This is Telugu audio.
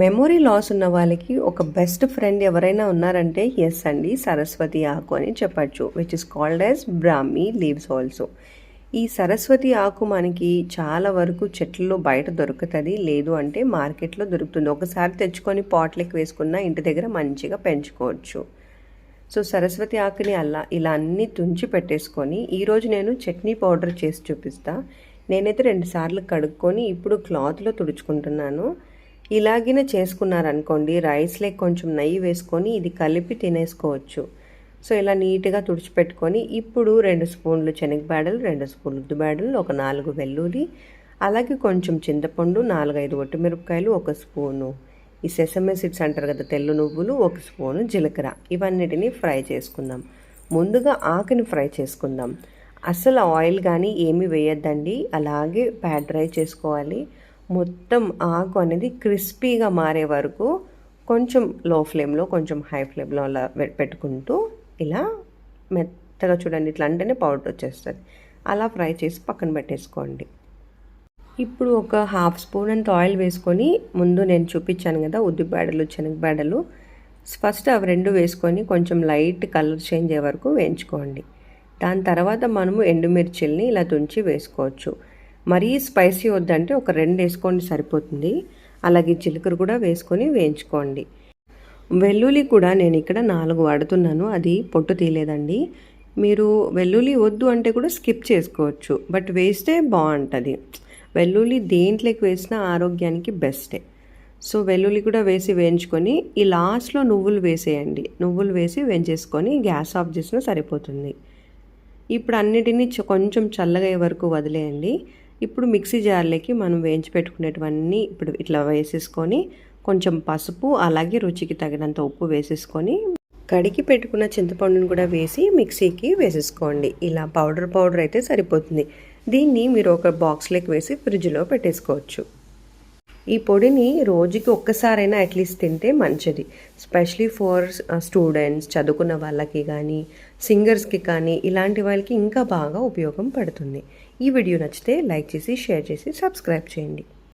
మెమొరీ లాస్ ఉన్న వాళ్ళకి ఒక బెస్ట్ ఫ్రెండ్ ఎవరైనా ఉన్నారంటే ఎస్ అండి సరస్వతి ఆకు అని చెప్పచ్చు which is called as brahmi leaves also ఈ సరస్వతి ఆకు మనకి చాలా వరకు చెట్లలో బయట దొరుకుతుంది లేదు అంటే మార్కెట్లో దొరుకుతుంది. ఒకసారి తెచ్చుకొని పాట్లకి వేసుకున్న ఇంటి దగ్గర మంచిగా పెంచుకోవచ్చు. సో సరస్వతి ఆకుని అలా ఇలా అన్నీ తుంచి పెట్టేసుకొని ఈరోజు నేను చట్నీ పౌడర్ చేసి చూపిస్తా. నేనైతే రెండు సార్లు కడుక్కొని ఇప్పుడు క్లాత్లో తుడుచుకుంటున్నాను. ఇలాగిన చేసుకున్నారనుకోండి లేక కొంచెం నెయ్యి వేసుకొని ఇది కలిపి తినేసుకోవచ్చు. సో ఇలా నీట్గా తుడిచిపెట్టుకొని ఇప్పుడు రెండు స్పూన్లు శనగబేడలు రెండు స్పూన్లు ఉద్దుబేడలు ఒక నాలుగు వెల్లుల్లి అలాగే కొంచెం చింతపండు నాలుగైదు ఒట్టిమిరపకాయలు ఒక స్పూను ఈ సెసమే సీడ్స్ అంటారు కదా తెల్ల నువ్వులు ఒక స్పూను జీలకర్ర. ఇవన్నిటిని ఫ్రై చేసుకుందాం. ముందుగా ఆకుని ఫ్రై చేసుకుందాం. అసలు ఆయిల్ కానీ ఏమి వేయొద్దండి. అలాగే ప్యాడ్ డ్రై చేసుకోవాలి. మొత్తం ఆకు అనేది క్రిస్పీగా మారే వరకు కొంచెం లో ఫ్లేమ్లో కొంచెం హై ఫ్లేమ్లో అలా పెట్టుకుంటూ ఇలా మెత్తగా చూడండి. ఇట్లా అంటేనే పౌడర్ వచ్చేస్తుంది. అలా ఫ్రై చేసి పక్కన పెట్టేసుకోండి. ఇప్పుడు ఒక హాఫ్ స్పూన్ అంత ఆయిల్ వేసుకొని ముందు నేను చూపించాను కదా ఉద్దిబేడలు శనగబేడలు ఫస్ట్ అవి రెండు వేసుకొని కొంచెం లైట్ కలర్ చేంజ్ అయ్యే వరకు వేయించుకోండి. దాని తర్వాత మనము ఎండుమిర్చిల్ని ఇలా తుంచి వేసుకోవచ్చు. మరీ స్పైసీ వద్దంటే ఒక రెండు వేసుకోండి సరిపోతుంది. అలాగే జీలకర్ర కూడా వేసుకొని వేయించుకోండి. వెల్లుల్లి కూడా నేను ఇక్కడ నాలుగు వాడుతున్నాను. అది పొట్టు తీయలేదండి. మీరు వెల్లుల్లి వద్దు అంటే కూడా స్కిప్ చేసుకోవచ్చు. బట్ వేస్తే బాగుంటుంది. వెల్లుల్లి దేంట్లోకి వేసినా ఆరోగ్యానికి బెస్టే. సో వెల్లుల్లి కూడా వేసి వేయించుకొని ఈ లాస్ట్లో నువ్వులు వేసేయండి. నువ్వులు వేసి వేయించేసుకొని గ్యాస్ ఆఫ్ చేసినా సరిపోతుంది. ఇప్పుడు అన్నిటినీ కొంచెం చల్లగా వరకు వదిలేయండి. ఇప్పుడు మిక్సీ జార్లోకి మనం వేయించి పెట్టుకునేటివన్నీ ఇప్పుడు ఇట్లా వేసేసుకొని కొంచెం పసుపు అలాగే రుచికి తగినంత ఉప్పు వేసేసుకొని కడిగి పెట్టుకున్న చింతపండుని కూడా వేసి మిక్సీకి వేసేసుకోండి. ఇలా పౌడర్ పౌడర్ అయితే సరిపోతుంది. దీన్ని మీరు ఒక బాక్స్లోకి వేసి ఫ్రిడ్జ్లో పెట్టేసుకోవచ్చు. ఈ పొడిని రోజుకి ఒక్కసారైనా అట్లీస్ట్ తింటే మంచిది. స్పెషలీ ఫర్ స్టూడెంట్స్ చదువుకున్న వాళ్ళకి కానీ సింగర్స్కి కానీ ఇలాంటి వాళ్ళకి ఇంకా బాగా ఉపయోగం పడుతుంది. ఈ వీడియో నచ్చితే లైక్ చేసి షేర్ చేసి సబ్స్క్రైబ్ చేయండి.